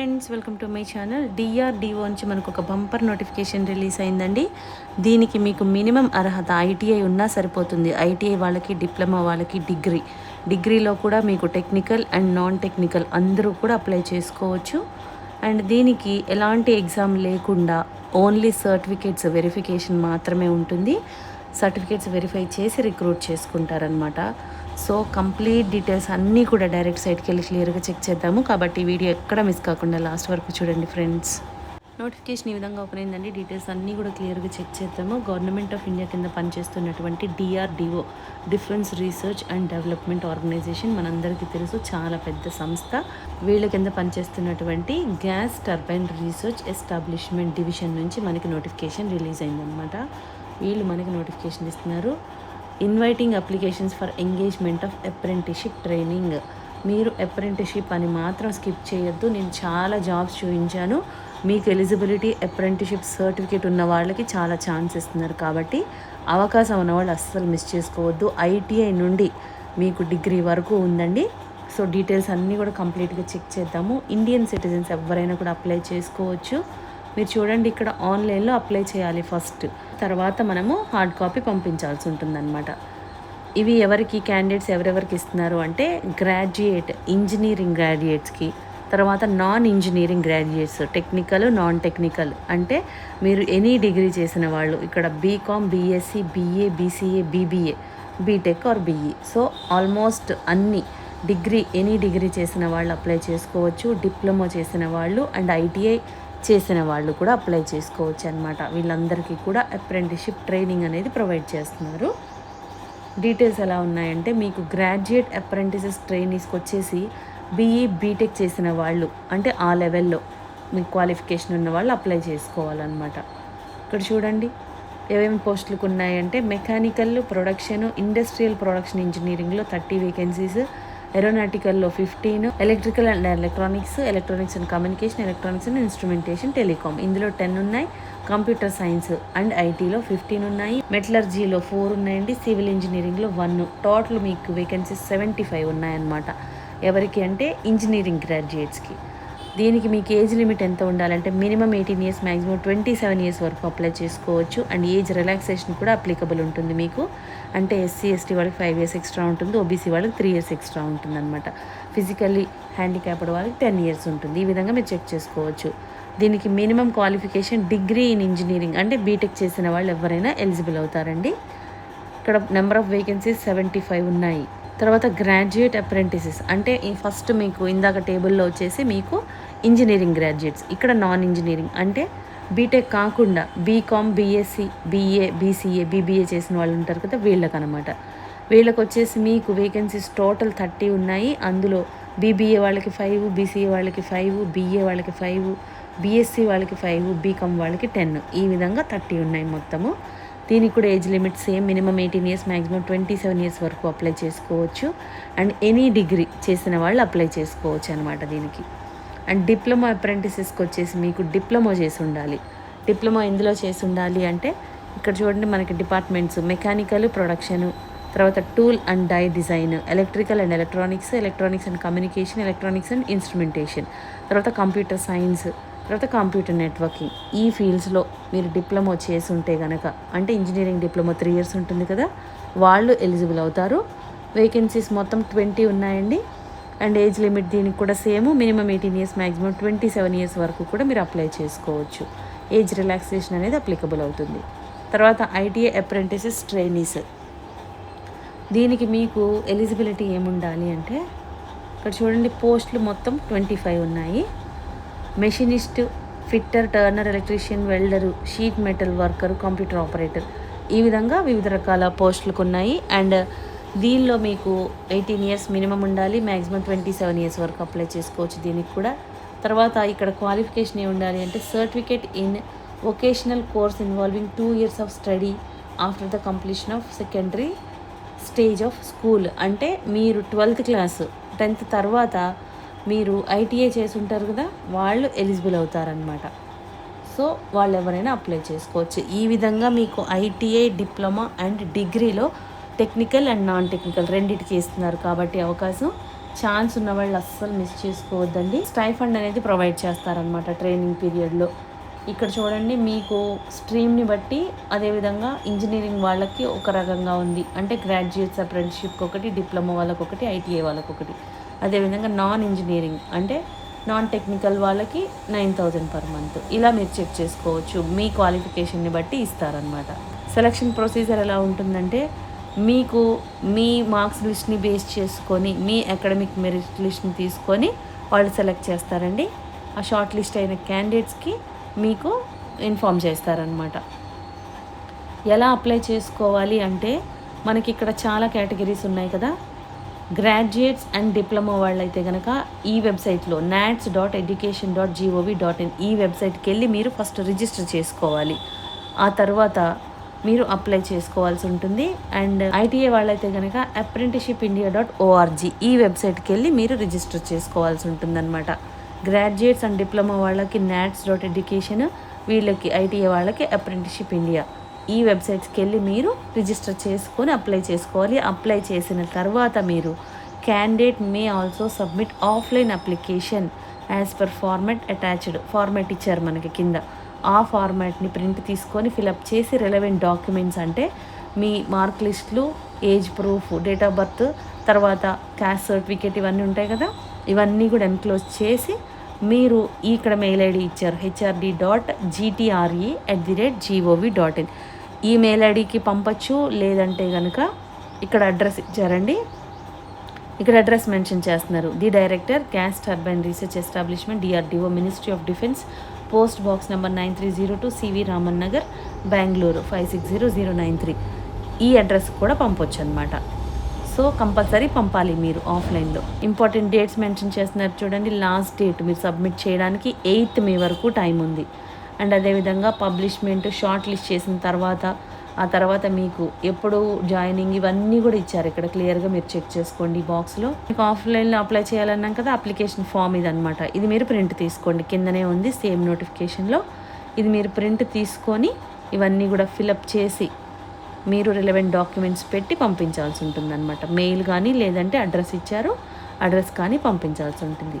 Friends welcome to my channel. DRDO నుంచి మనకు ఒక బంపర్ నోటిఫికేషన్ రిలీజ్ అయిందండి. దీనికి మీకు మినిమం అర్హత ఐటీఐ ఉన్నా సరిపోతుంది. ఐటీఐ వాళ్ళకి డిప్లొమా వాళ్ళకి డిగ్రీ. డిగ్రీలో కూడా మీకు టెక్నికల్ అండ్ నాన్ టెక్నికల్ అందరూ కూడా అప్లై చేసుకోవచ్చు. అండ్ దీనికి ఎలాంటి ఎగ్జామ్ లేకుండా ఓన్లీ సర్టిఫికేట్స్ వెరిఫికేషన్ మాత్రమే ఉంటుంది. సర్టిఫికేట్స్ వెరిఫై చేసి రిక్రూట్ చేసుకుంటారనమాట సో కంప్లీట్ డీటెయిల్స్ అన్నీ కూడా డైరెక్ట్ సైట్కి వెళ్ళి క్లియర్గా చెక్ చేద్దాము. కాబట్టి వీడియో ఎక్కడ మిస్ కాకుండా లాస్ట్ వరకు చూడండి ఫ్రెండ్స్. నోటిఫికేషన్ ఈ విధంగా ఓపెన్ అయిందండి. డీటెయిల్స్ అన్నీ కూడా క్లియర్గా చెక్ చేద్దాము. గవర్నమెంట్ ఆఫ్ ఇండియా కింద పనిచేస్తున్నటువంటి DRDO defence research and development organisation మనందరికీ తెలుసు. చాలా పెద్ద సంస్థ. వీళ్ళ కింద పనిచేస్తున్నటువంటి gas turbine research establishment division నుంచి మనకి నోటిఫికేషన్ రిలీజ్ అయిందనమాట వీళ్ళు మనకి నోటిఫికేషన్ ఇస్తున్నారు. Inviting applications for engagement of apprenticeship training మీరు అప్రెంటిషిప్ అని మాత్రం స్కిప్ చేయొద్దు. నేను చాలా జాబ్స్ చూపించాను. మీకు ఎలిజిబిలిటీ అప్రెంటిషిప్ సర్టిఫికేట్ ఉన్న వాళ్ళకి చాలా ఛాన్స్ ఇస్తున్నారు కాబట్టి అవకాశం ఉన్న వాళ్ళు అస్సలు మిస్ చేసుకోవద్దు. ఐటీఐ నుండి మీకు డిగ్రీ వరకు ఉందండి. సో డీటెయిల్స్ అన్నీ కూడా కంప్లీట్గా చెక్ చేద్దాము. ఇండియన్ సిటిజన్స్ ఎవరైనా కూడా అప్లై చేసుకోవచ్చు. మీరు చూడండి ఇక్కడ ఆన్లైన్లో అప్లై చేయాలి ఫస్ట్. తర్వాత మనము హార్డ్ కాపీ పంపించాల్సి ఉంటుందన్నమాట. ఇవి ఎవరికి క్యాండిడేట్స్ ఎవరెవరికి ఇస్తున్నారు అంటే గ్రాడ్యుయేట్ ఇంజనీరింగ్ గ్రాడ్యుయేట్స్కి తర్వాత non engineering graduates technical non technical అంటే మీరు ఎనీ డిగ్రీ చేసిన వాళ్ళు ఇక్కడ BCom BSc BA BCA BBA BTech or BE so almost అన్ని డిగ్రీ ఎనీ డిగ్రీ చేసిన వాళ్ళు అప్లై చేసుకోవచ్చు డిప్లొమా చేసిన వాళ్ళు అండ్ ఐటీఐ చేసిన వాళ్ళు కూడా అప్లై చేసుకోవచ్చు అనమాట వీళ్ళందరికీ కూడా అప్రెంటిషిప్ ట్రైనింగ్ అనేది ప్రొవైడ్ చేస్తున్నారు. డీటెయిల్స్ ఎలా ఉన్నాయంటే మీకు గ్రాడ్యుయేట్ అప్రెంటిసెస్ ట్రైనీస్కి వచ్చేసి బీఈ బీటెక్ చేసిన వాళ్ళు అంటే ఆ లెవెల్లో మీకు క్వాలిఫికేషన్ ఉన్న వాళ్ళు అప్లై చేసుకోవాలన్నమాట. ఇక్కడ చూడండి ఏమేమి పోస్టులకు ఉన్నాయంటే మెకానికల్ ప్రొడక్షన్ ఇండస్ట్రియల్ ప్రొడక్షన్ ఇంజనీరింగ్లో thirty vacancies ఏరోనాటికల్లో fifteen electrical and electronics electronics and communication electronics and instrumentation telecom ఇందులో టెన్ ఉన్నాయి. కంప్యూటర్ సైన్స్ అండ్ ఐటీలో ఫిఫ్టీన్ ఉన్నాయి. మెటలర్జీలో ఫోర్ ఉన్నాయండి. సివిల్ ఇంజనీరింగ్లో వన్ టోటల్ మీకు వేకెన్సీస్ సెవెంటీ ఫైవ్ ఉన్నాయన్నమాట. ఎవరికి అంటే ఇంజనీరింగ్ గ్రాడ్యుయేట్స్కి దీనికి మీకు ఏజ్ లిమిట్ ఎంత ఉండాలంటే minimum eighteen years maximum twenty seven years వరకు అప్లై చేసుకోవచ్చు. అండ్ ఏజ్ రిలాక్సేషన్ కూడా అప్లికబుల్ ఉంటుంది మీకు. అంటే ఎస్సీ ఎస్టీ వాళ్ళకి ఫైవ్ ఇయర్స్ ఎక్స్ట్రా ఉంటుంది ఓబీసీ వాళ్ళకి త్రీ ఇయర్స్ ఎక్స్ట్రా ఉంటుంది అనమాట ఫిజికల్లీ హ్యాండిక్యాప్డ్ వాళ్ళకి టెన్ ఇయర్స్ ఉంటుంది. ఈ విధంగా మీరు చెక్ చేసుకోవచ్చు. దీనికి minimum qualification degree in engineering అంటే బీటెక్ చేసిన వాళ్ళు ఎవరైనా ఎలిజిబుల్ అవుతారండి. ఇక్కడ number of vacancies seventy five ఉన్నాయి. తర్వాత గ్రాడ్యుయేట్ అప్రెంటిసెస్ అంటే ఫస్ట్ మీకు ఇందాక టేబుల్లో వచ్చేసి మీకు ఇంజనీరింగ్ గ్రాడ్యుయేట్స్ ఇక్కడ నాన్ ఇంజనీరింగ్ అంటే బీటెక్ కాకుండా BCom BSc BA BCA BBA చేసిన వాళ్ళు ఉంటారు కదా వీళ్ళకనమాట. వీళ్ళకి వచ్చేసి మీకు వేకెన్సీస్ టోటల్ థర్టీ ఉన్నాయి. అందులో బీబీఏ వాళ్ళకి ఫైవ్ బీసీఏ వాళ్ళకి ఫైవ్ బీఏ వాళ్ళకి ఫైవ్ బీఎస్సీ వాళ్ళకి ఫైవ్ బీకామ్ వాళ్ళకి టెన్ ఈ విధంగా థర్టీ ఉన్నాయి మొత్తము. దీనికి కూడా age limit same minimum eighteen years maximum twenty seven years వరకు అప్లై చేసుకోవచ్చు. అండ్ ఎనీ డిగ్రీ చేసిన వాళ్ళు అప్లై చేసుకోవచ్చు అనమాట దీనికి. అండ్ డిప్లొమా అప్రెంటిసెస్కి వచ్చేసి మీకు డిప్లొమా చేసి ఉండాలి. డిప్లొమా ఎందులో చేసి ఉండాలి అంటే ఇక్కడ చూడండి మనకి డిపార్ట్మెంట్స్ మెకానికల్ ప్రొడక్షన్ తర్వాత tool and die design electrical and electronics electronics and communication electronics and instrumentation తర్వాత కంప్యూటర్ సైన్స్ తర్వాత కంప్యూటర్ నెట్వర్కింగ్. ఈ ఫీల్డ్స్లో మీరు డిప్లొమా చేసి ఉంటే కనుక అంటే ఇంజనీరింగ్ డిప్లొమా త్రీ ఇయర్స్ ఉంటుంది కదా వాళ్ళు ఎలిజిబుల్ అవుతారు. వేకెన్సీస్ మొత్తం ట్వంటీ ఉన్నాయండి. అండ్ ఏజ్ లిమిట్ దీనికి కూడా same minimum eighteen years maximum twenty seven years వరకు కూడా మీరు అప్లై చేసుకోవచ్చు. ఏజ్ రిలాక్సేషన్ అనేది అప్లికబుల్ అవుతుంది. తర్వాత ఐటీఐ అప్రెంటిసెస్ ట్రైనీస్. దీనికి మీకు ఎలిజిబిలిటీ ఏముండాలి అంటే ఇక్కడ చూడండి పోస్టులు మొత్తం ట్వంటీ ఫైవ్ ఉన్నాయి. Machinist fitter turner electrician welder sheet metal worker computer operator. ఈ విధంగా వివిధ రకాల పోస్టులకు ఉన్నాయి అండ్ దీనిలో మీకు ఎయిటీన్ ఇయర్స్ మినిమం ఉండాలి. మ్యాక్సిమం ట్వంటీ సెవెన్ ఇయర్స్ వరకు అప్లై చేసుకోవచ్చు దీనికి కూడా. తర్వాత ఇక్కడ క్వాలిఫికేషన్ ఏ ఉండాలి అంటే certificate in vocational course involving two years of study after the completion of secondary stage of school. అంటే మీరు ట్వెల్త్ క్లాస్ టెన్త్ తర్వాత మీరు ఐటీఐ చేసి ఉంటారు కదా వాళ్ళు ఎలిజిబుల్ అవుతారనమాట సో వాళ్ళు ఎవరైనా అప్లై చేసుకోవచ్చు. ఈ విధంగా మీకు ఐటీఐ డిప్లొమా అండ్ డిగ్రీలో టెక్నికల్ అండ్ నాన్ టెక్నికల్ రెండింటికి ఇస్తున్నారు కాబట్టి అవకాశం ఛాన్స్ ఉన్న వాళ్ళు అస్సలు మిస్ చేసుకోవద్దండి. స్టైఫండ్ అనేది ప్రొవైడ్ చేస్తారనమాట ట్రైనింగ్ పీరియడ్లో. ఇక్కడ చూడండి మీకు స్ట్రీమ్ని బట్టి అదేవిధంగా ఇంజనీరింగ్ వాళ్ళకి ఒక రకంగా ఉంది. అంటే గ్రాడ్యుయేట్స్ అప్రెంటిషిప్ ఒకటి డిప్లొమా వాళ్ళకొకటి ఐటీఐ వాళ్ళకొకటి. అదేవిధంగా నాన్ ఇంజనీరింగ్ అంటే నాన్ టెక్నికల్ వాళ్ళకి నైన్ థౌజండ్ పర్ మంత్. ఇలా మీరు చెక్ చేసుకోవచ్చు. మీ క్వాలిఫికేషన్ని బట్టి ఇస్తారనమాట సెలక్షన్ ప్రొసీజర్ ఎలా ఉంటుందంటే మీకు మీ మార్క్స్ లిస్ట్ని బేస్ చేసుకొని మీ అకాడమిక్ మెరిట్ లిస్ట్ని తీసుకొని వాళ్ళు సెలెక్ట్ చేస్తారండి. ఆ షార్ట్ లిస్ట్ అయిన క్యాండిడేట్స్కి మీకు ఇన్ఫామ్ చేస్తారనమాట ఎలా అప్లై చేసుకోవాలి అంటే మనకి ఇక్కడ చాలా కేటగిరీస్ ఉన్నాయి కదా. గ్రాడ్యుయేట్స్ అండ్ డిప్లొమా వాళ్ళైతే కనుక ఈ వెబ్సైట్లో NATS dot education dot GOV dot in ఈ వెబ్సైట్కి వెళ్ళి మీరు ఫస్ట్ రిజిస్టర్ చేసుకోవాలి. ఆ తర్వాత మీరు అప్లై చేసుకోవాల్సి ఉంటుంది. అండ్ ఐటీఐ వాళ్ళైతే కనుక అప్రెంటిషిప్ ఇండియా డాట్ ఓఆర్జీ ఈ వెబ్సైట్కి వెళ్ళి మీరు రిజిస్టర్ చేసుకోవాల్సి ఉంటుందన్నమాట. గ్రాడ్యుయేట్స్ అండ్ డిప్లొమా వాళ్ళకి నాట్స్ డాట్ ఎడ్యుకేషన్ వీళ్ళకి ఐటీఐ వాళ్ళకి అప్రెంటిషిప్ ఇండియా ఈ వెబ్సైట్స్కి వెళ్ళి మీరు రిజిస్టర్ చేసుకొని అప్లై చేసుకోవాలి. అప్లై చేసిన తర్వాత మీరు candidate may also submit offline application as per format attached format ఇచ్చారు మనకి కింద. ఆ ఫార్మాట్ని ప్రింట్ తీసుకొని ఫిలప్ చేసి రిలవెంట్ డాక్యుమెంట్స్ అంటే మీ మార్క్ లిస్టులు age proof date of birth తర్వాత క్యాస్ట్ సర్టిఫికేట్ ఇవన్నీ ఉంటాయి కదా? ఇవన్నీ కూడా ఎన్క్లోజ్ చేసి మీరు ఇక్కడ మెయిల్ ఐడి ఇచ్చారు HRD dot GTRE at the rate GOV dot in. ఈ మెయిల్ ఐడికి పంపచ్చు లేదంటే కనుక ఇక్కడ అడ్రస్ ఇచ్చారండి. ఇక్కడ అడ్రస్ మెన్షన్ చేస్తున్నారు. The director gas turbine research establishment DRDO ministry of defence post box number nine three zero two CV Raman Nagar Bengaluru five six zero zero nine three. ఈ address కూడా పంపొచ్చు అనమాట so compulsory పంపాలి మీరు ఆఫ్లైన్లో. Important dates mention చేస్తున్నారు చూడండి last date మీరు సబ్మిట్ చేయడానికి ఎయిత్ మే వరకు టైం ఉంది. అండ్ అదేవిధంగా పబ్లిష్మెంట్ షార్ట్ లిస్ట్ చేసిన తర్వాత ఆ తర్వాత మీకు ఎప్పుడు జాయినింగ్ ఇవన్నీ కూడా ఇచ్చారు. ఇక్కడ క్లియర్గా మీరు చెక్ చేసుకోండి ఈ బాక్స్లో. మీకు ఆఫ్లైన్లో అప్లై చేయాలన్నాం కదా అప్లికేషన్ ఫామ్ ఇది అనమాట ఇది మీరు ప్రింట్ తీసుకోండి. కిందనే ఉంది సేమ్ నోటిఫికేషన్లో. ఇది మీరు ప్రింట్ తీసుకొని ఇవన్నీ కూడా ఫిలప్ చేసి మీరు రిలవెంట్ డాక్యుమెంట్స్ పెట్టి పంపించాల్సి ఉంటుంది అనమాట మెయిల్ కానీ లేదంటే అడ్రస్ ఇచ్చారు అడ్రస్ కానీ పంపించాల్సి ఉంటుంది.